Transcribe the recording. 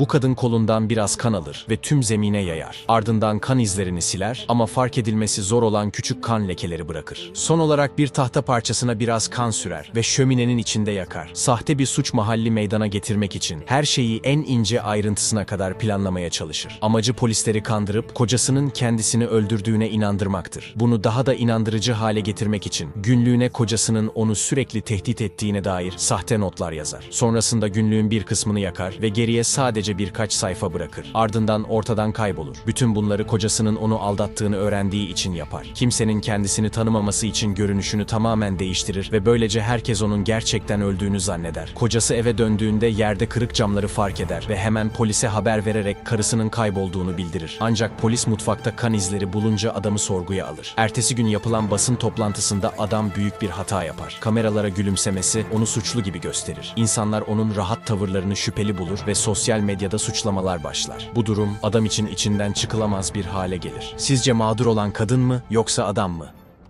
Bu kadın kolundan biraz kan alır ve tüm zemine yayar. Ardından kan izlerini siler ama fark edilmesi zor olan küçük kan lekeleri bırakır. Son olarak bir tahta parçasına biraz kan sürer ve şöminenin içinde yakar. Sahte bir suç mahalli meydana getirmek için her şeyi en ince ayrıntısına kadar planlamaya çalışır. Amacı polisleri kandırıp kocasının kendisini öldürdüğüne inandırmaktır. Bunu daha da inandırıcı hale getirmek için günlüğüne kocasının onu sürekli tehdit ettiğine dair sahte notlar yazar. Sonrasında günlüğün bir kısmını yakar ve geriye sadece birkaç sayfa bırakır. Ardından ortadan kaybolur. Bütün bunları kocasının onu aldattığını öğrendiği için yapar. Kimsenin kendisini tanımaması için görünüşünü tamamen değiştirir ve böylece herkes onun gerçekten öldüğünü zanneder. Kocası eve döndüğünde yerde kırık camları fark eder ve hemen polise haber vererek karısının kaybolduğunu bildirir. Ancak polis mutfakta kan izleri bulunca adamı sorguya alır. Ertesi gün yapılan basın toplantısında adam büyük bir hata yapar. Kameralara gülümsemesi onu suçlu gibi gösterir. İnsanlar onun rahat tavırlarını şüpheli bulur ve sosyal medyada suçlamalar başlar. Bu durum adam için içinden çıkılamaz bir hale gelir. Sizce mağdur olan kadın mı yoksa adam mı?